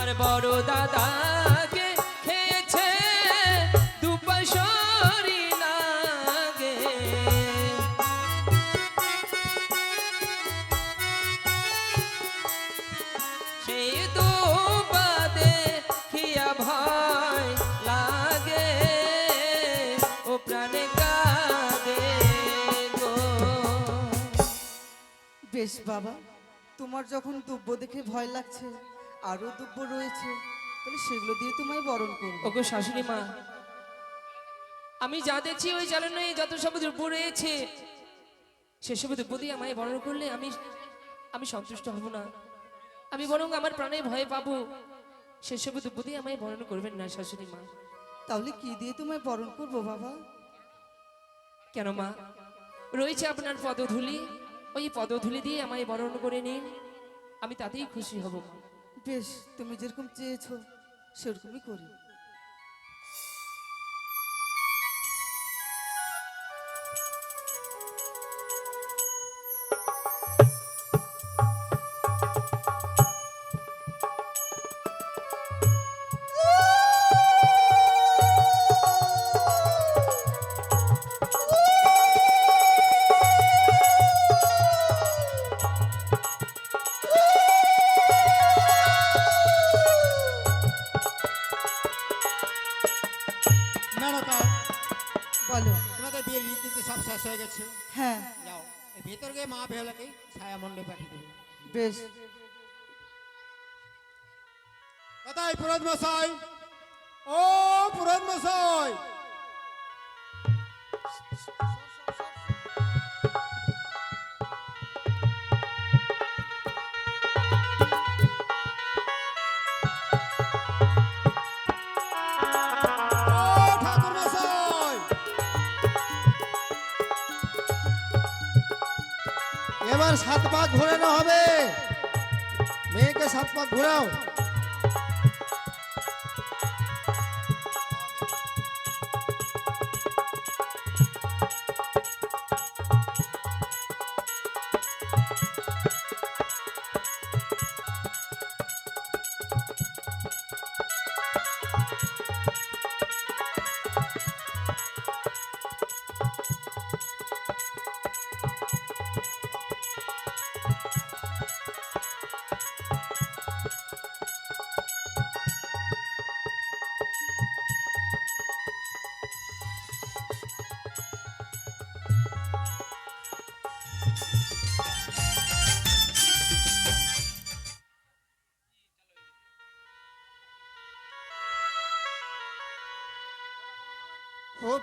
আমার বড় দাদাকে খেয়েছে দুপাশরি লাগে। সেই বাদে খিয়া ভয় লাগে, ও প্রাণে কাঁদে গো। বেশ বাবা, তোমার যখন দুব্য দেখে ভয় লাগছে আরও দুব্য রয়েছে। তাহলে সেগুলো দিয়ে তোমায় বরণ করব। ওকে শাশুড়ি মা আমি যা দেখছি ওই জ্বালানোয় যত সব দ্রব্য রয়েছে সেসব দ্রব্য দিয়ে আমায় বরণ করলে আমি আমি সন্তুষ্ট হব না। আমি বরং আমার প্রাণে ভয় পাবো। সেসব দ্রব্য দিয়ে আমায় বরণ করবেন না শাশুড়ি মা। তাহলে কি দিয়ে তোমায় বরণ করব বাবা? কেন মা রয়েছে আপনার পদধূলি। ওই পদধূলি দিয়ে আমায় বরণ করে নিন। আমি তাতেই খুশি হব মা। বেশ তুমি যেরকম চেয়েছো সেরকমই করি। বলো তোমাদের বিয়ের রীতিতে সব শেষ হয়ে গেছে হ্যাঁ যাও এই ভেতর গিয়ে মা বেহলাকে ছায়া মণ্ডপে পাঠিয়ে দেবে বেশ কোথায় পুরোহিত মশাই ও পুরোহিত মশাই সাত পাক ঘোরানো হবে মেয়েকে সাত পাক ঘোরাও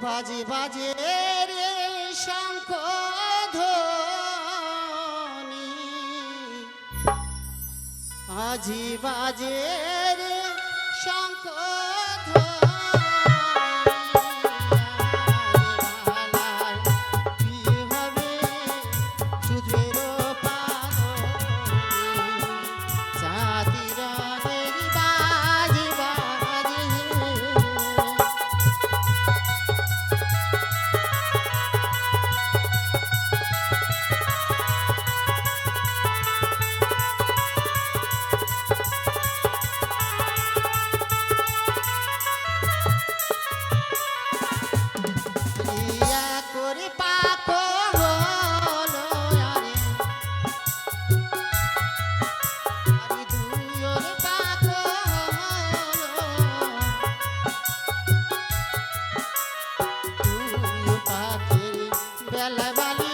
বাজে বাজে রে শঙ্খ ধ্বনি। আজি বাজে রে শঙ্খ 来吧来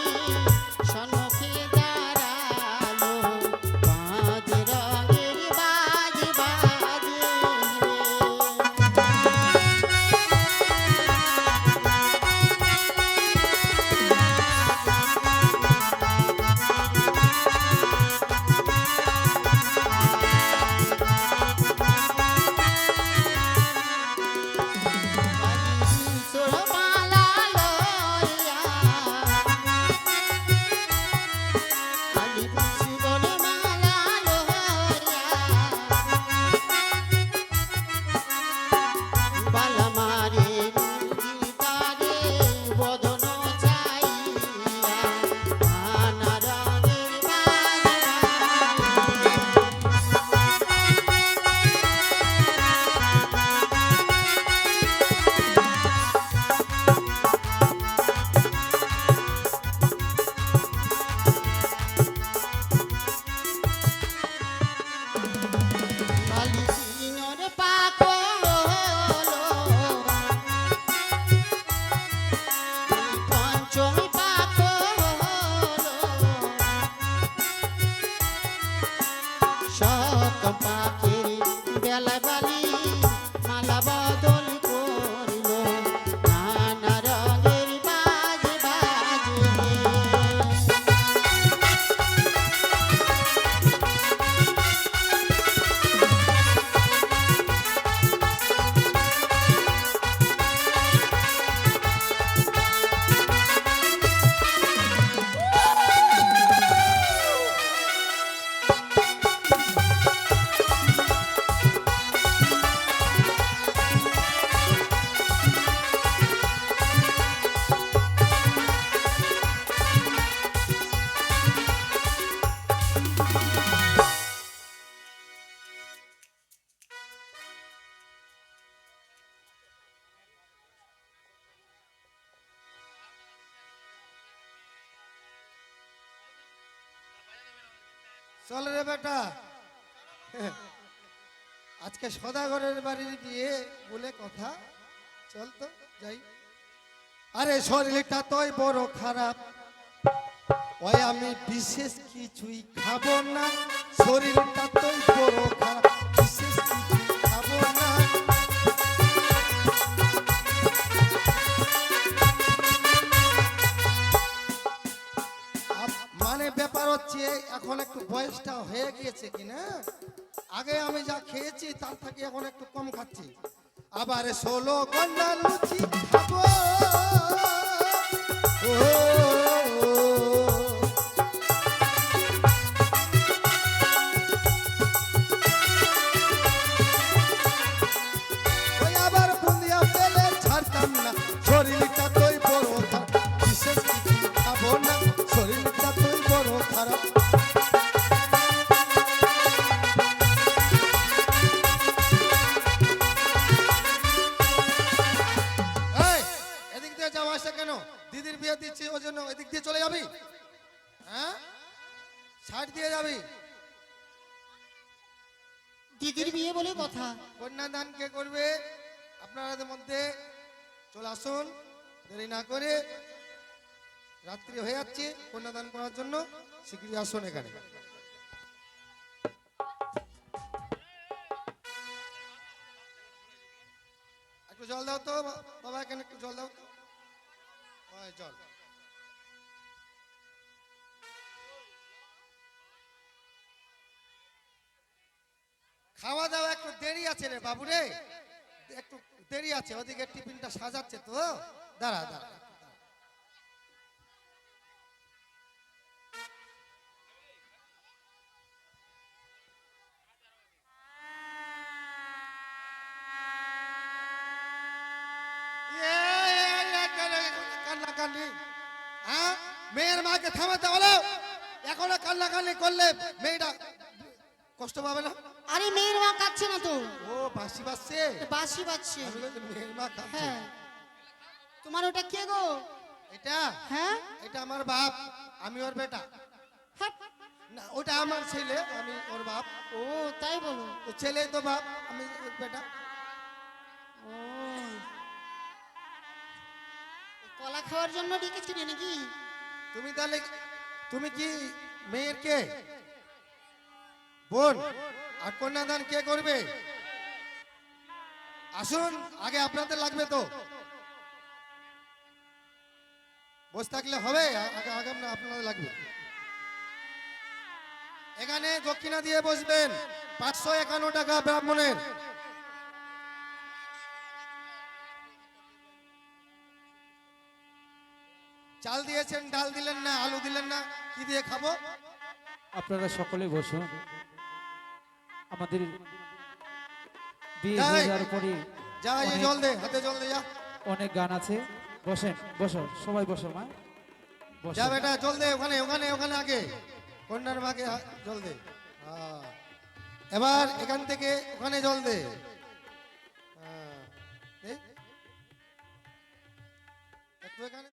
পাখির বেলা বেলা চল রে বেটা। আজকে সদাগরের বাড়ির গিয়ে বলে কথা। চল তো, যাই। আরে, শরীরটা তোই বড় খারাপ। ওই আমি বিশেষ কিছুই খাব না। শরীরটা তোই বড় খারাপ। বিশেষ কিছুই ব্যাপার হচ্ছে এখন একটু বয়সটা হয়ে গিয়েছে কিনা? আগে আমি যা খেয়েছি তার থেকে এখন একটু কম খাচ্ছি। আবার ষোলো গন্ডা লুচি খাব। ও, এদিক দিয়ে চলে যাবি? হ্যাঁ? সাইড দিয়ে যাবি? দিদির বিয়ে বলে কথা। কন্যাদান কে করবে? আপনাদের মধ্যে চলে আসুন। দেরি না করে রাত্রি হয়ে যাচ্ছে। কন্যাদান করার জন্য শীঘ্রই আসুন এখানে। একটু জল দাও তো বাবা এখানে একটু জল দাও তো। জল। আছে রে বাবু রে। একটু দেরি আছে, ওদিকে টিফিনটা সাজাচ্ছে তো। দাঁড়া দাঁড়া। মেয়ের থামাতে এখনও কান্নাকান্নি করলে মেয়েটা কষ্ট পাবে না? আরে মেয়ের মা কাচ্ছে না তো? ও বাসি বাসছে বাসি বাজছে। মেয়ের মা কাঁদছে। হ্যাঁ। তোমার ওটা কে গো? এটা? হ্যাঁ? এটা আমার বাপ আমি ওর বেটা। হাট। না ওটা আমার ছেলে আমি ওর বাপ। ও তাই বলো। তো ছেলে তো বাপ আমি ওর বেটা। ও। কলা খাওয়ার জন্য ডেকেছিলে নাকি? তুমি তাহলে তুমি কি মেয়ের কে? বোন। আর কন্যাদান কে করবে? আসুন, আগে আপনাদের লাগবে তো। বসে থাকলে হবে, আগে আপনাদের লাগবে। এখানে দক্ষিণা দিয়ে বসবেন, পাঁচশো একান্ন টাকা ব্রাহ্মণের। চাল দিয়েছেন, ডাল দিলেন না, আলু দিলেন না, কি দিয়ে খাব? আপনারা সকলে বসুন। আমাদের বিয়ে হয়ে যাওয়ার পরে যা অনেক- জল দে হাতে জল দে যা। অনেক গান আছে। বসেন বসো সবাই বসো মা। যা বেটা জল দে ওখানে ওখানে ওখানে আগে। কন্যার মাকে জল দে। এবার এখান থেকে ওখানে জল দে। এখানে।